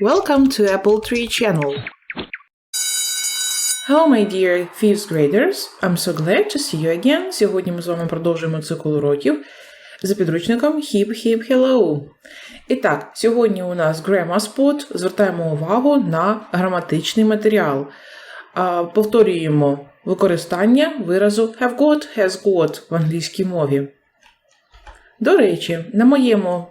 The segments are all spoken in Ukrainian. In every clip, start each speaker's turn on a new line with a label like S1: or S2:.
S1: Welcome to Apple Tree Channel. Hello, my dear fifth graders. I'm so glad to see you again. Сьогодні ми з вами продовжуємо цикл уроків за підручником Hip Hip Hello. І так, сьогодні у нас Grammar Spot. Звертаємо увагу на граматичний матеріал. Повторюємо використання виразу have got, has got в англійській мові. До речі, на моєму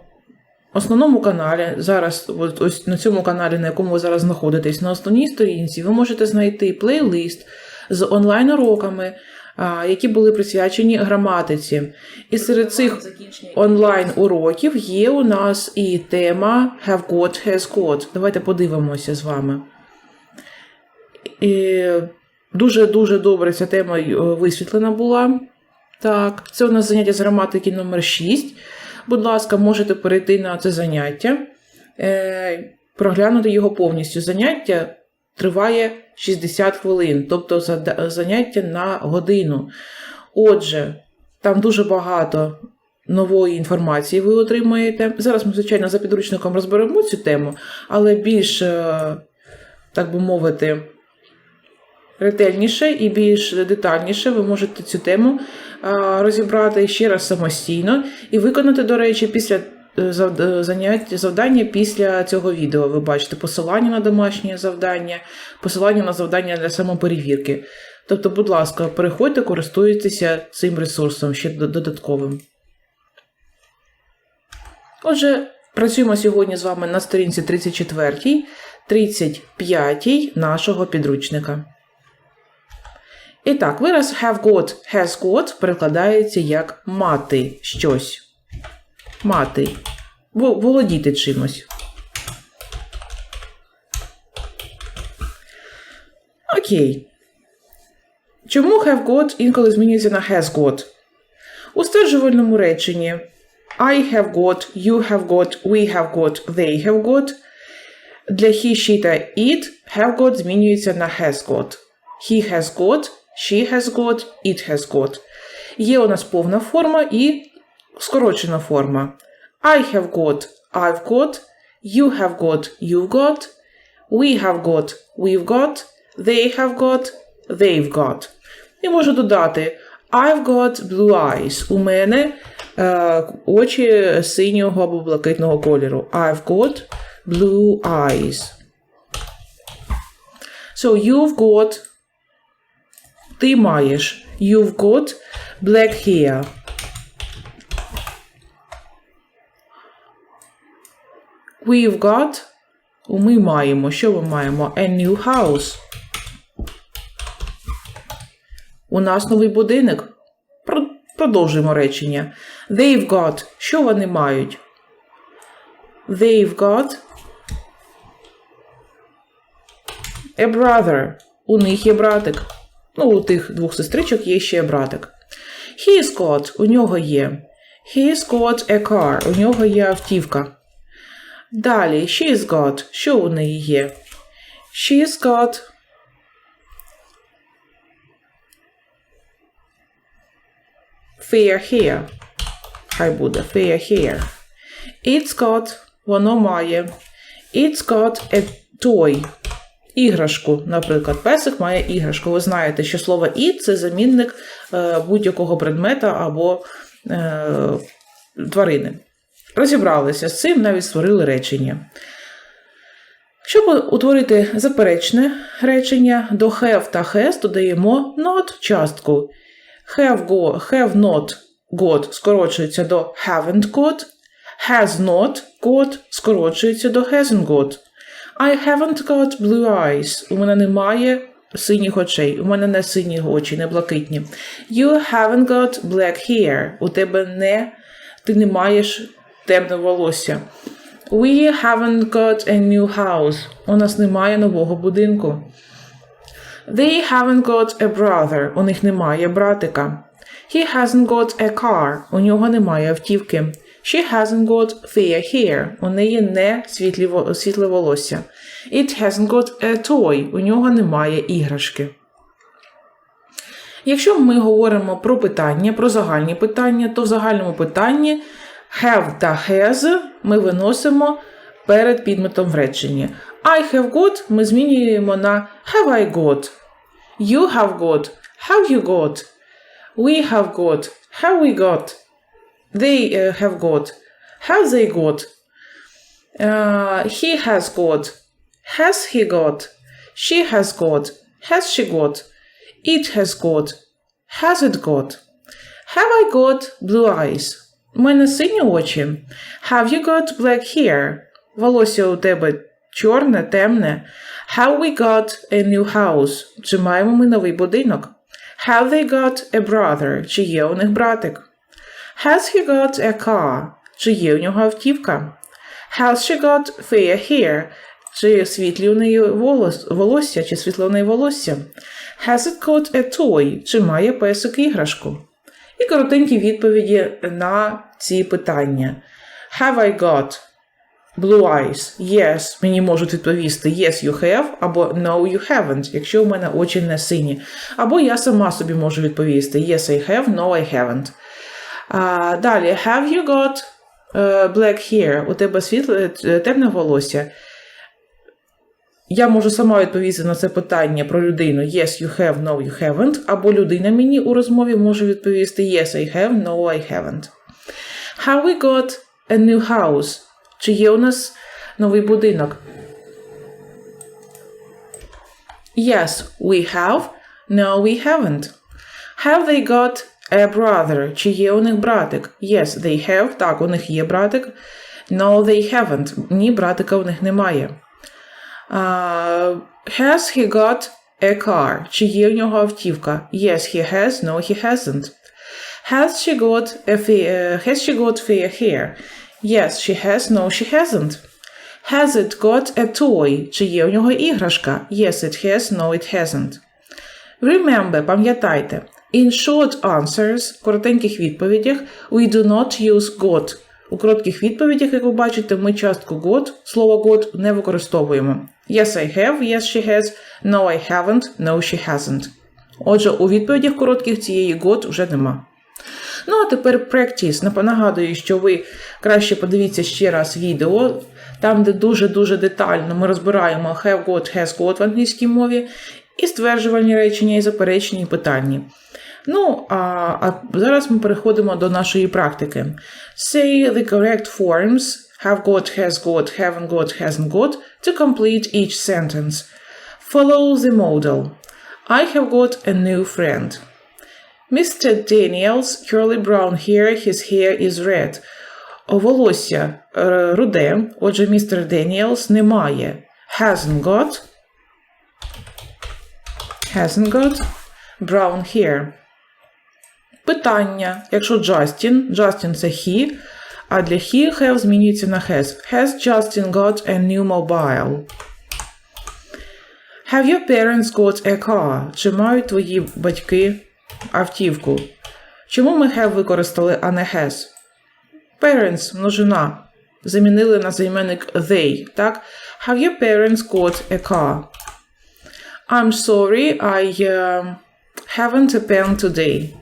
S1: основному каналі, зараз, ось на цьому каналі, на якому ви зараз знаходитесь, на основній сторінці, ви можете знайти плейлист з онлайн-уроками, які були присвячені граматиці. І серед цих онлайн-уроків є у нас і тема Have got, has got. Давайте подивимося з вами. Дуже-дуже добре ця тема е, висвітлена була. Так, це у нас заняття з граматики номер 6. Будь ласка, можете перейти на це заняття, е, проглянути його повністю. Заняття триває 60 хвилин, тобто заняття на годину. Отже, там дуже багато нової інформації ви отримаєте. Зараз ми, звичайно, за підручником розберемо цю тему, але більш, е, так би мовити, ретельніше і більш детальніше ви можете цю тему розібрати ще раз самостійно і виконати, до речі, після е, е, занять завдання після цього відео. Ви бачите посилання на домашнє завдання, посилання на завдання для самоперевірки. Тобто, будь ласка, переходьте, користуйтеся цим ресурсом ще додатковим. Отже, працюємо сьогодні з вами на сторінці 34, 35 нашого підручника. І так, вираз have got, has got перекладається як мати щось. Мати. Володіти чимось. Окей. Чому have got інколи змінюється на has got? У стверджувальному реченні I have got, you have got, we have got, they have got. Для he, she та it have got змінюється на has got. He has got, she has got, it has got. Є у нас повна форма і скорочена форма. I have got, I've got, you have got, you've got, we have got, we've got, they have got, they've got. І можу додати I've got blue eyes. У мене е, очі синього або блакитного кольору. I've got blue eyes. So you've got ти маєш. You've got black hair. We've got. Ми маємо. Що ми маємо? A new house. У нас новий будинок. Продовжуємо речення. They've got. Що вони мають? They've got a brother. У них є братик. Ну, у тих двох сестричок є ще братик. He's got. У нього є. He's got a car. У нього є автівка. Далі. She's got. Що у неї є? She's got fair hair. Хай буде fair hair. It's got. Воно має. It's got a toy. Іграшку, наприклад, песик має іграшку. Ви знаєте, що слово «it» – це замінник е, будь-якого предмета або е, тварини. Розібралися з цим, навіть створили речення. Щоб утворити заперечне речення, до have та has додаємо not частку. Have, go, have not got скорочується до haven't got, has not got скорочується до hasn't got. I haven't got blue eyes. У мене немає синіх очей. У мене не сині очі, не блакитні. You haven't got black hair. У тебе не ти не маєш темне волосся. We haven't got a new house. У нас немає нового будинку. They haven't got a brother. У них немає братика. He hasn't got a car. У нього немає автівки. She hasn't got fair hair. У неї не світле волосся. It hasn't got a toy. У нього немає іграшки. Якщо ми говоримо про питання, про загальні питання, то в загальному питанні have та has ми виносимо перед підметом в реченні. I have got ми змінюємо на have I got. You have got. Have you got? We have got. Have we got? They uh, have got. Have they got? Uh, he has got. Has he got? She has got. Has she got? It has got. Has it got? Have I got blue eyes? У мене сині очі. Have you got black hair? Волосся у тебе чорне, темне. Have we got a new house? Чи маємо ми новий будинок? Have they got a brother? Чи є у них братик? Has he got a car? Чи є у нього автівка? Has she got fair hair? Чи світлі у неї волос, волосся, чи світле у неї волосся? Has it got a toy? Чи має песик іграшку? І коротенькі відповіді на ці питання. Have I got blue eyes? Yes, мені можуть відповісти Yes, you have, або No, you haven't, якщо у мене очі не сині. Або я сама собі можу відповісти Yes, I have, No, I haven't. А, далі, have you got е, black hair? У тебе світле е, темне волосся. Я можу сама відповісти на це питання про людину Yes, you have, no, you haven't. Або людина мені у розмові може відповісти Yes, I have, no, I haven't. Have we got a new house? Чи є у нас новий будинок? Yes, we have. No, we haven't. Have they got a brother? Чи є у них братик? Yes, they have. Так, у них є братик. No, they haven't. Ні, братика у них немає. Uh, has he got a car? Чи є у нього автівка? Yes, he has. No, he hasn't. Has she got a fa- uh, has she got fair hair? Yes, she has. No, she hasn't. Has it got a toy? Чи є у нього іграшка? Yes, it has. No, it hasn't. Remember, пам'ятайте. In short answers, в коротеньких відповідях, we do not use got. У коротких відповідях, як ви бачите, ми частку got, слово got не використовуємо. Yes, I have, yes, she has, no, I haven't, no, she hasn't. Отже, у відповідях коротких цієї got вже нема. Ну, а тепер practice. Нагадую, що ви краще подивіться ще раз відео, там, де дуже-дуже детально ми розбираємо have got, has got в англійській мові, і стверджувальні речення, і заперечені питання. Ну, а, а зараз ми переходимо до нашої практики. Say the correct forms have got, has got, haven't got, hasn't got to complete each sentence. Follow the model. I have got a new friend. Mr. Daniels curly brown hair, his hair is red. Волосся е, руде, отже, містер Деніелс не має. Hasn't got. Hasn't got brown hair. Питання. Якщо Justin, Justin це he, а для he have змінюється на has. Has Justin got a new mobile? Have your parents got a car? Чи мають твої батьки автівку? Чому ми have використали, а не has? Parents – множина. Замінили на займенник they, так? Have your parents got a car? I'm sorry, I uh, haven't a pen today.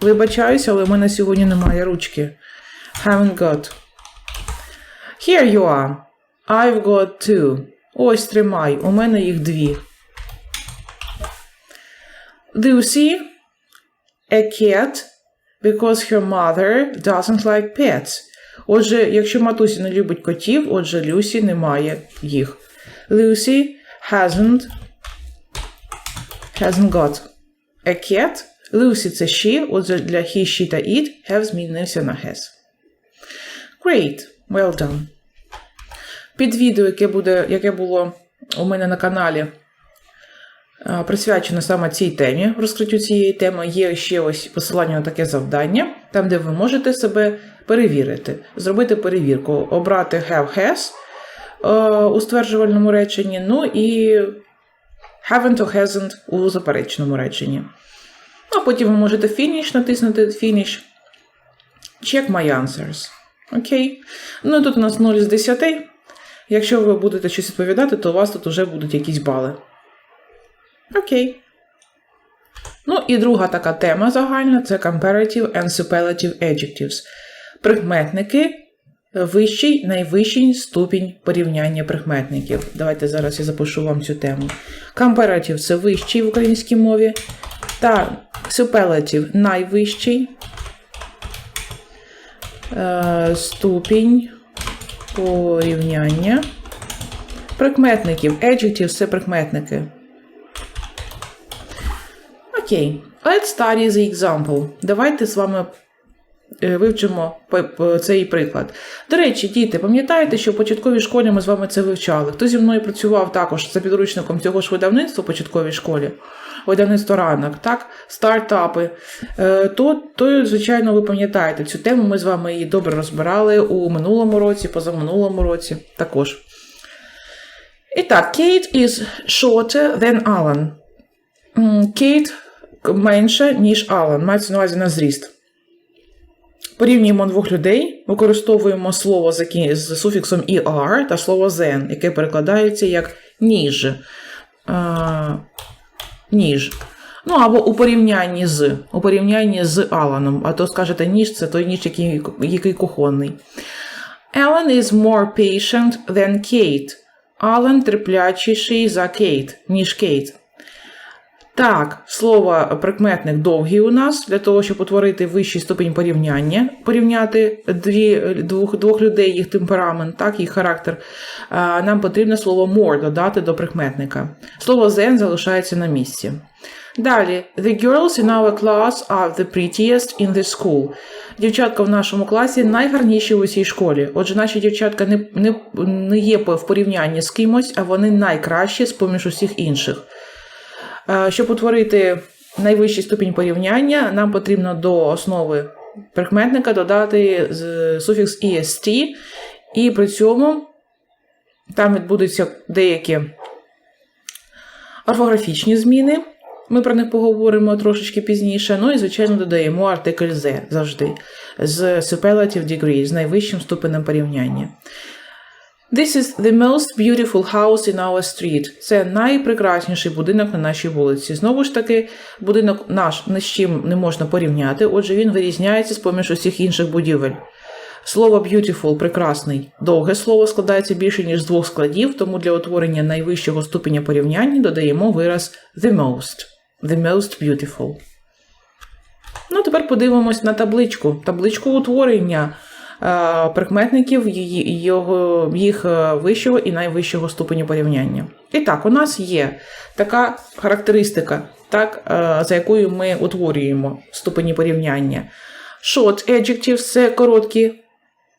S1: Вибачаюся, але в мене сьогодні немає ручки. Haven't got. Here you are. I've got two. Ось тримай, у мене їх дві. Lucy, a cat, because her mother doesn't like pets. Отже, якщо матуся не любить котів, отже, Люсі немає їх. Lucy hasn't hasn't got a cat. Lucy це she, отже, для he, she та it have змінився на has. Great, well done. Під відео, яке, буде, яке було у мене на каналі, присвячено саме цій темі, розкриттю цієї теми, є ще ось посилання на таке завдання, там, де ви можете себе перевірити, зробити перевірку, обрати have has е, у стверджувальному реченні, ну і haven't or hasn't у заперечному реченні. А потім ви можете finish натиснути finish. Check my answers. Окей. Ну і тут у нас 0 з 10. Якщо ви будете щось відповідати, то у вас тут вже будуть якісь бали. Окей. Ну і друга така тема загальна це comparative and superlative adjectives. Прикметники вищий, найвищий ступінь порівняння прикметників. Давайте зараз я запишу вам цю тему. Comparative – це вищий в українській мові. Та superlative – найвищий. Е, ступінь порівняння прикметників. Adjectives – це прикметники. Окей. Let's study the example. Давайте з вами е, вивчимо цей приклад. До речі, діти, пам'ятаєте, що в початковій школі ми з вами це вивчали? Хто зі мною працював також за підручником цього ж видавництва в початковій школі? Видавництво ранок, так? Стартапи. Е, То, то, звичайно, ви пам'ятаєте цю тему. Ми з вами її добре розбирали у минулому році, позаминулому році також. І так, Kate is shorter than Alan. Кейт менше, ніж Алан. Мається на увазі на зріст. Порівнюємо двох людей, використовуємо слово з, суфіксом «er» та слово «than», яке перекладається як ніж. Ніж. Ну, або у порівнянні з. У порівнянні з Аланом. А то скажете, ніж це той ніж, який, який кухонний. Alan is more patient than Kate. Алан терплячіший за Кейт, ніж Кейт. Так, слово прикметник довгий у нас для того, щоб утворити вищий ступінь порівняння, порівняти дві, двох, двох людей, їх темперамент, так, їх характер. Нам потрібно слово more додати до прикметника. Слово then залишається на місці. Далі, the girls in our class are the prettiest in the school. Дівчатка в нашому класі найгарніші у цій школі. Отже, наші дівчатка не, не, не є в порівнянні з кимось, а вони найкращі з поміж усіх інших. Е, Щоб утворити найвищий ступінь порівняння, нам потрібно до основи прикметника додати суфікс «est», і при цьому там відбудуться деякі орфографічні зміни. Ми про них поговоримо трошечки пізніше. Ну і, звичайно, додаємо артикль «the» завжди з superlative degree, з найвищим ступенем порівняння. This is the most beautiful house in our street. Це найпрекрасніший будинок на нашій вулиці. Знову ж таки, будинок наш ні з чим не можна порівняти, отже, він вирізняється з поміж усіх інших будівель. Слово beautiful прекрасний. Довге слово складається більше, ніж з двох складів, тому для утворення найвищого ступеня порівняння додаємо вираз the most. The most beautiful. Ну, тепер подивимось на табличку. Табличку утворення прикметників його, їх е, вищого і найвищого ступеню порівняння. І так, у нас є така характеристика, так, е, за якою ми утворюємо ступені порівняння. Short adjectives – це короткі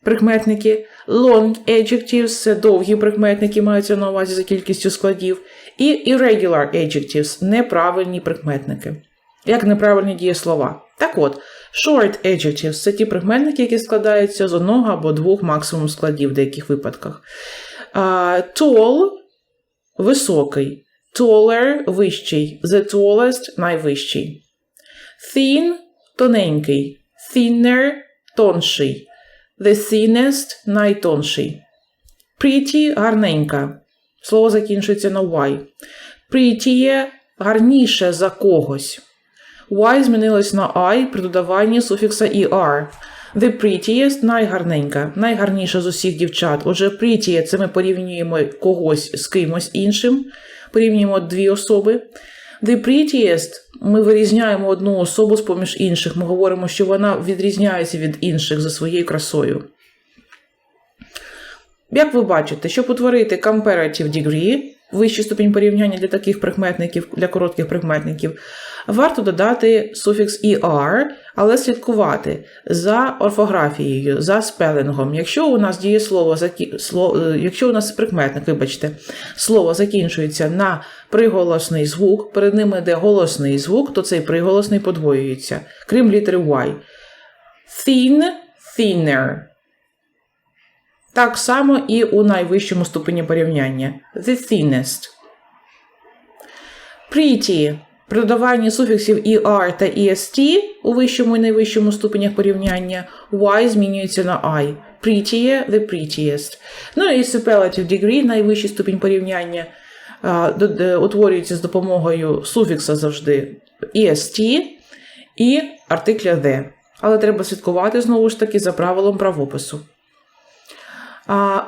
S1: прикметники, long adjectives – це довгі прикметники, маються на увазі за кількістю складів, і irregular adjectives – неправильні прикметники, як неправильні дієслова. Так от, short adjectives – це ті прикметники, які складаються з одного або двох максимум складів в деяких випадках. А, tall – високий, taller – вищий, the tallest – найвищий. Thin – тоненький, thinner – тонший, the thinnest – найтонший. Pretty – гарненька. Слово закінчується на y. Prettier – гарніше за когось. Y змінилось на I при додаванні суфікса er. The prettiest – найгарненька, найгарніша з усіх дівчат. Отже, pretty – це ми порівнюємо когось з кимось іншим, порівнюємо дві особи. The prettiest – ми вирізняємо одну особу з поміж інших. Ми говоримо, що вона відрізняється від інших за своєю красою. Як ви бачите, щоб утворити comparative degree, вищий ступінь порівняння для таких прикметників, для коротких прикметників, варто додати суфікс er, але слідкувати за орфографією, за спелингом. Якщо у нас дієслово е, якщо у нас прикметник, вибачте, слово закінчується на приголосний звук, перед ним йде голосний звук, то цей приголосний подвоюється, крім літери Y. Thin, thinner. Так само і у найвищому ступені порівняння. The thinnest. Pretty. При суфіксів er та est у вищому і найвищому ступенях порівняння y змінюється на I. Prettier – the prettiest. Ну і superlative degree, найвищий ступінь порівняння, утворюється з допомогою суфікса завжди est і артикля the. Але треба слідкувати знову ж таки за правилом правопису.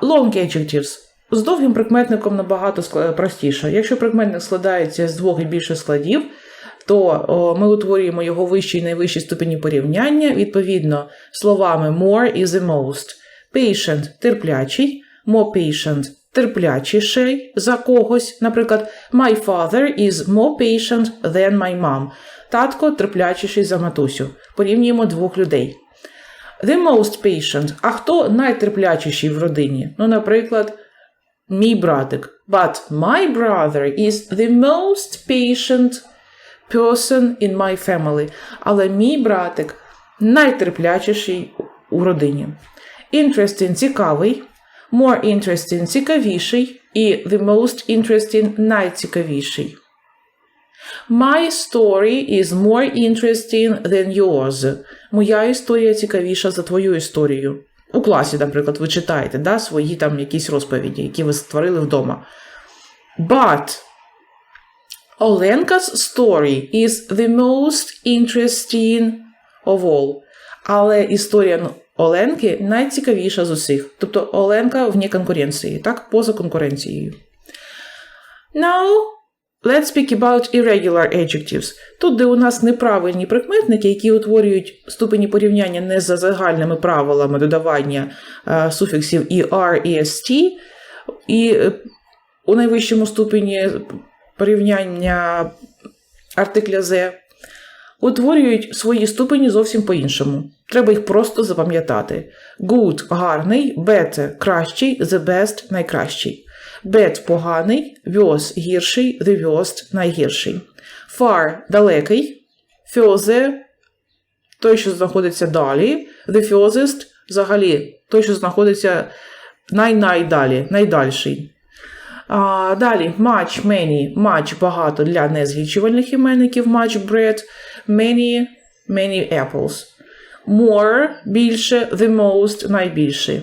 S1: Long adjectives. З довгим прикметником набагато простіше. Якщо прикметник складається з двох і більше складів, то ми утворюємо його вищі і найвищі ступені порівняння, відповідно, словами more і the most. Patient – терплячий, more patient – терплячіший за когось. Наприклад, my father is more patient than my mom. Татко терплячіший за матусю. Порівнюємо двох людей. The most patient. А хто найтерплячіший в родині? Ну, наприклад, мій братик. But my brother is the most patient person in my family. Але мій братик найтерплячіший у родині. Interesting – цікавий. More interesting – цікавіший. І the most interesting – найцікавіший. My story is more interesting than yours. Моя історія цікавіша за твою історію. У класі, наприклад, ви читаєте да, свої там якісь розповіді, які ви створили вдома. But Оленka's story is the most interesting of all. Але історія Оленки найцікавіша з усіх. Тобто Оленка вне конкуренції, так, поза конкуренцією. Now, let's speak about irregular adjectives. Тут, де у нас неправильні прикметники, які утворюють ступені порівняння не за загальними правилами додавання е, суфіксів er, est, і е, у найвищому ступені порівняння артикля «the», утворюють свої ступені зовсім по-іншому. Треба їх просто запам'ятати. Good – гарний, better – кращий, the best – найкращий. Bad – поганий, worse – гірший, the worst – найгірший. Far – далекий, further – той, що знаходиться далі, the furthest – взагалі той, що знаходиться най-найдалі, найдальший. А, далі much, many, much багато для незлічувальних іменників, much bread, many, many apples. More більше, the most найбільше.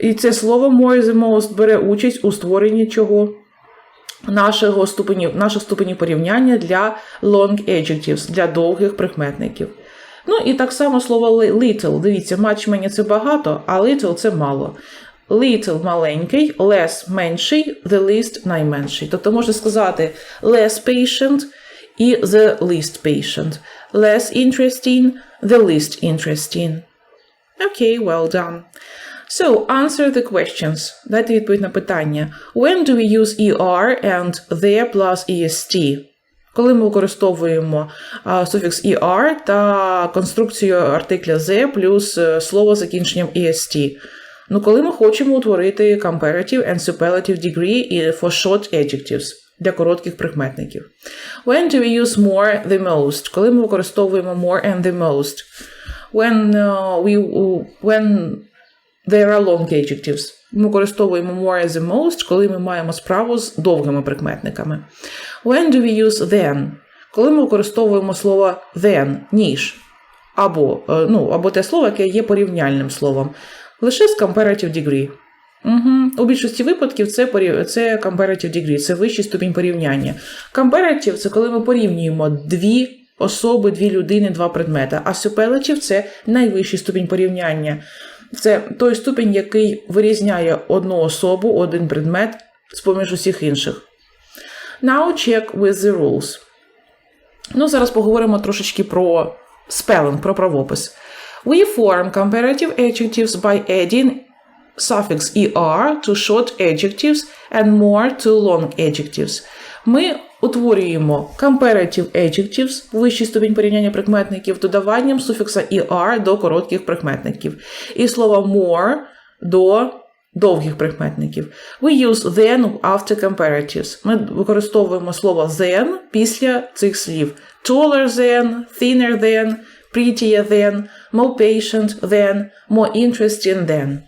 S1: І це слово the most бере участь у створенні чого? Нашого ступенів, наших ступенів порівняння для long adjectives, для довгих прикметників. Ну і так само слово little. Дивіться, much мені це багато, а little це мало. Little маленький, less менший, the least найменший. Тобто можна сказати less patient і the least patient. Less interesting, the least interesting. Okay, well done. So, answer the questions. Дайте відповідь на питання. When do we use ER and there plus EST? Коли ми використовуємо суфікс ER та конструкцію артикля the плюс е, слово закінченням EST. Ну, коли ми хочемо утворити comparative and superlative degree for short adjectives для коротких прикметників. When do we use more the most? Коли ми використовуємо more and the most. When uh, we when there are long adjectives. Ми використовуємо more as the most, коли ми маємо справу з довгими прикметниками. When do we use then? Коли ми використовуємо слово then, ніж, або, е, ну, або те слово, яке є порівняльним словом, лише з comparative degree. Угу. У більшості випадків це, це comparative degree, це вищий ступінь порівняння. Comparative – це коли ми порівнюємо дві особи, дві людини, два предмети. А superlative – це найвищий ступінь порівняння. Це той ступінь, який вирізняє одну особу, один предмет з-поміж усіх інших. Now check with the rules. Ну, зараз поговоримо трошечки про spelling, про правопис. We form comparative adjectives by adding suffix er to short adjectives and more to long adjectives. Ми утворюємо comparative adjectives, вищий ступінь порівняння прикметників, додаванням суфікса er до коротких прикметників. І слово more до довгих прикметників. We use then after comparatives. Ми використовуємо слово then після цих слів. Taller than, thinner than, prettier than, more patient than, more interesting than.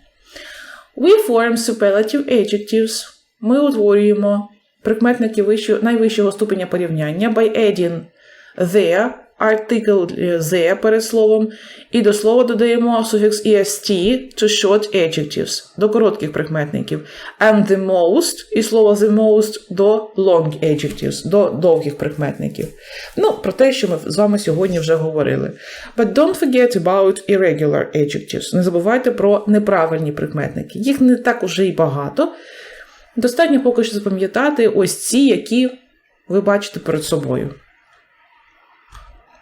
S1: We form superlative adjectives. Ми утворюємо прикметники вищого, найвищого ступеня порівняння by adding the артикль е, the перед словом, і до слова додаємо суфікс est to short adjectives, до коротких прикметників. And the most, і слово the most до long adjectives, до довгих прикметників. Ну, про те, що ми з вами сьогодні вже говорили. But don't forget about irregular adjectives. Не забувайте про неправильні прикметники. Їх не так уже і багато. Достатньо поки що запам'ятати ось ці, які ви бачите перед собою.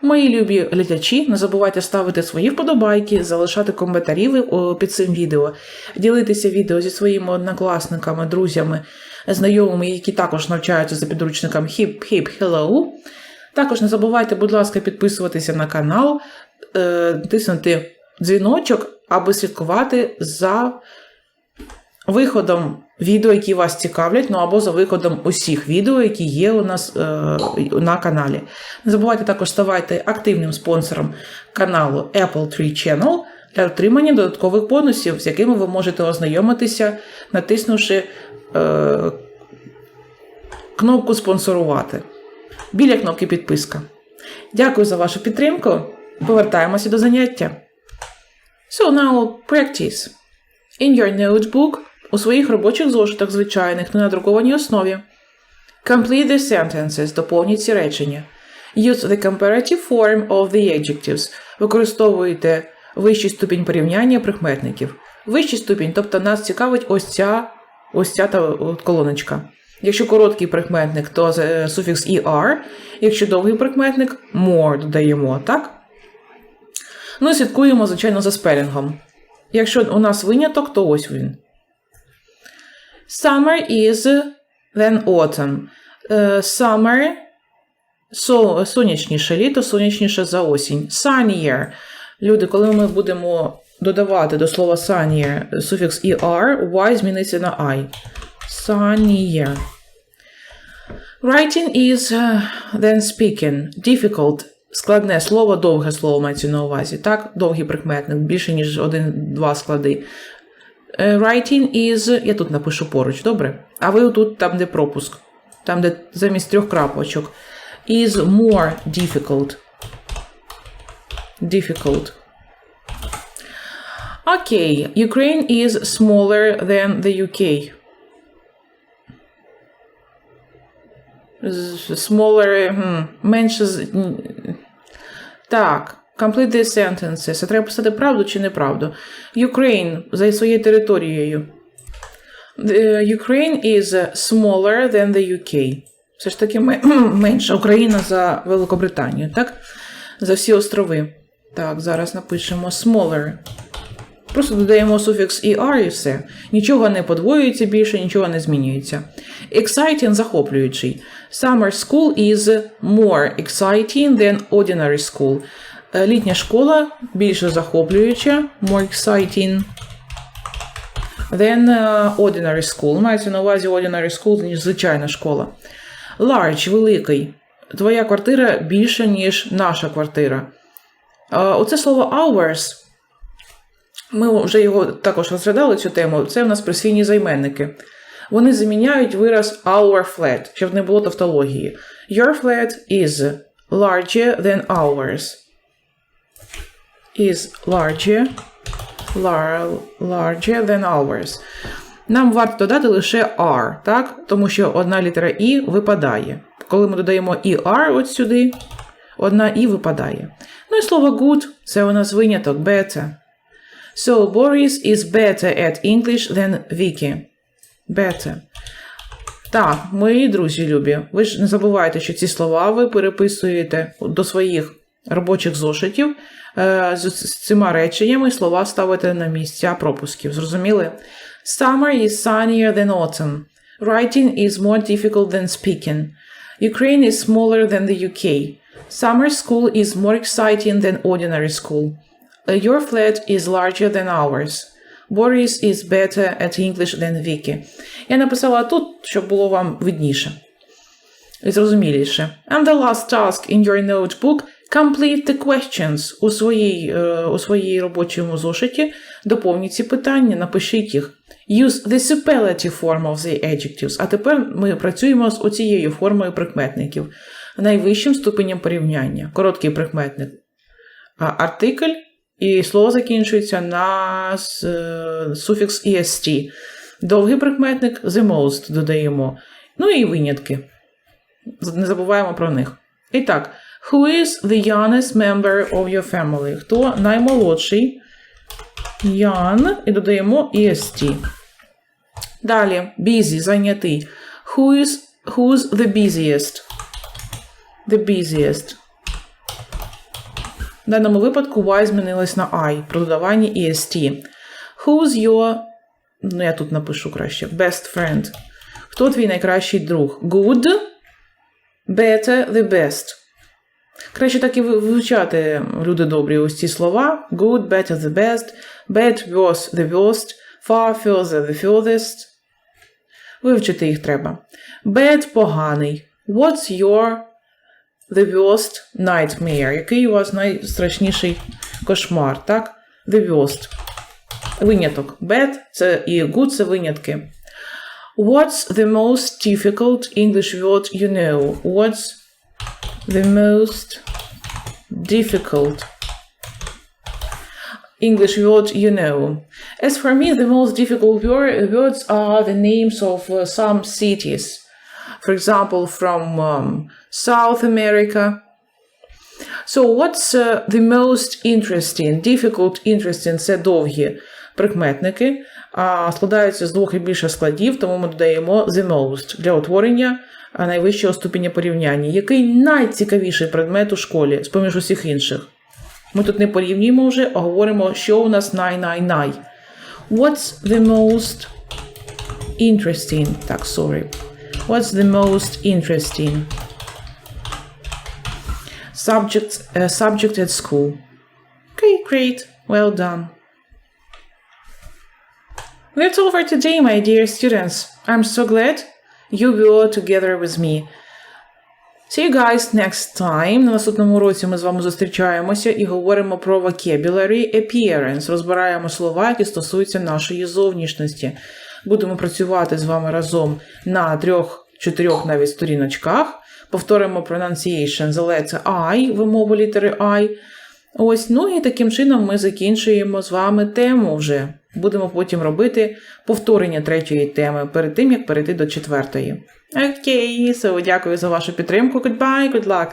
S1: Мої любі глядачі, не забувайте ставити свої вподобайки, залишати коментарі під цим відео, ділитися відео зі своїми однокласниками, друзями, знайомими, які також навчаються за підручником Hip Hip Hello. Також не забувайте, будь ласка, підписуватися на канал, е, тиснути дзвіночок, аби слідкувати за виходом відео, які вас цікавлять, ну або за виходом усіх відео, які є у нас е, на каналі. Не забувайте також ставайте активним спонсором каналу Apple Tree Channel для отримання додаткових бонусів, з якими ви можете ознайомитися, натиснувши е, кнопку спонсорувати біля кнопки підписка. Дякую за вашу підтримку. Повертаємося до заняття. So now practice. In your notebook у своїх робочих зошитах звичайних на надрукованій основі. Complete the sentences, доповніть ці речення. Use the comparative form of the adjectives. Використовуйте вищий ступінь порівняння прикметників. Вищий ступінь, тобто нас цікавить ось ця, ось ця та колоночка. Якщо короткий прикметник, то е, суфікс er, якщо довгий прикметник more додаємо, так? Ну і слідкуємо, звичайно, за спелінгом. Якщо у нас виняток, то ось він. Summer is then autumn. Е, Summer со, сонячніше літо, сонячніше за осінь. Sunnier. Люди, коли ми будемо додавати до слова sunnier суфікс er, y зміниться на I. Sunnier. Writing is uh, then speaking. Difficult. Складне слово, довге слово мається на увазі. Так, довгий прикметник, більше, ніж один-два склади. Е, Writing is, я тут напишу поруч, добре? А ви тут, там, де пропуск, там, де замість трьох крапочок. Is more difficult. Difficult. Окей. Ukraine is smaller than the UK. Smaller, менше. Так. Complete the sentences. Це треба писати правду чи неправду. Ukraine за своєю територією. The Ukraine is smaller than the UK. Все ж таки ме- менша Україна за Великобританію, так? За всі острови. Так, зараз напишемо smaller. Просто додаємо суфікс er і все. Нічого не подвоюється більше, нічого не змінюється. Exciting захоплюючий. Summer school is more exciting than ordinary school. Е, Літня школа більше захоплююча, more exciting than е, ordinary school. Мається на увазі ordinary school, ніж звичайна школа. Large, великий. Твоя квартира більша, ніж наша квартира. Е, Оце слово hours. Ми вже його також розглядали цю тему. Це в нас присвійні займенники. Вони заміняють вираз our flat, щоб не було тавтології. Your flat is larger than ours. Is larger, larger than ours. Нам варто додати лише R, так? Тому що одна літера І випадає. Коли ми додаємо ER от сюди, одна І випадає. Ну і слово good це у нас виняток better. So Boris is better at English than Vicky. Better. Так, мої друзі любі, ви ж не забувайте, що ці слова ви переписуєте до своїх робочих зошитів. Е, З з цими реченнями слова ставите на місця пропусків. Зрозуміли? Summer is sunnier than autumn. Writing is more difficult than speaking. Ukraine is smaller than the UK. Summer school is more exciting than ordinary school. Uh, Your flat is larger than ours. Boris is better at English than Vicky. Я написала тут, щоб було вам видніше і зрозуміліше. And the last task in your notebook complete the questions у своїй, е, у своїй робочому зошиті. Доповніть ці питання, напишіть їх. Use the superlative form of the adjectives. А тепер ми працюємо з оцією формою прикметників. найвищим ступенем порівняння. Короткий прикметник. Артикль і слово закінчується на е, суфікс est. Довгий прикметник the most додаємо. Ну і винятки. Не забуваємо про них. І так, who is the youngest member of your family? Хто наймолодший? Young і додаємо est. Далі, busy, зайнятий. Who is, who's the busiest? The busiest. В даному випадку Y змінилось на I при додаванні EST. Who's your, ну я тут напишу краще, best friend. Хто твій найкращий друг? Good, better, the best. Краще так і вивчати, люди добрі, ось ці слова. Good, better, the best, bad, worse, the worst, far, further, the furthest. Вивчити їх треба. Bad – поганий. What's your the worst nightmare? Який у вас найстрашніший кошмар, так? The worst. Виняток. Bad – це і good – це винятки. What's the most difficult English word you know? What's the most difficult English word you know? As for me, the most difficult wor- words are the names of uh, some cities. For example, from um, South America. So, what's uh, the most interesting? Difficult, interesting – це довгі прикметники, а складаються з двох і більше складів, тому ми додаємо the most для утворення а, найвищого ступеня порівняння. Який найцікавіший предмет у школі, з-поміж усіх інших? Ми тут не порівнюємо вже, а говоримо, що у нас най-най-най. What's the most interesting? Так, sorry. What's the most interesting? Subject, uh, subject at school. Okay, great. Well done. That's all for today, my dear students. I'm so glad you were together with me. See you guys next time. На наступному році ми з вами зустрічаємося і говоримо про vocabulary appearance. Розбираємо слова, які стосуються нашої зовнішності. Будемо працювати з вами разом на трьох-чотирьох навіть сторіночках. Повторимо pronunciation за letter I, вимову літери I. Ось, ну і таким чином ми закінчуємо з вами тему вже. Будемо потім робити повторення третьої теми перед тим, як перейти до четвертої. Окей, so, дякую за вашу підтримку. Goodbye, good luck!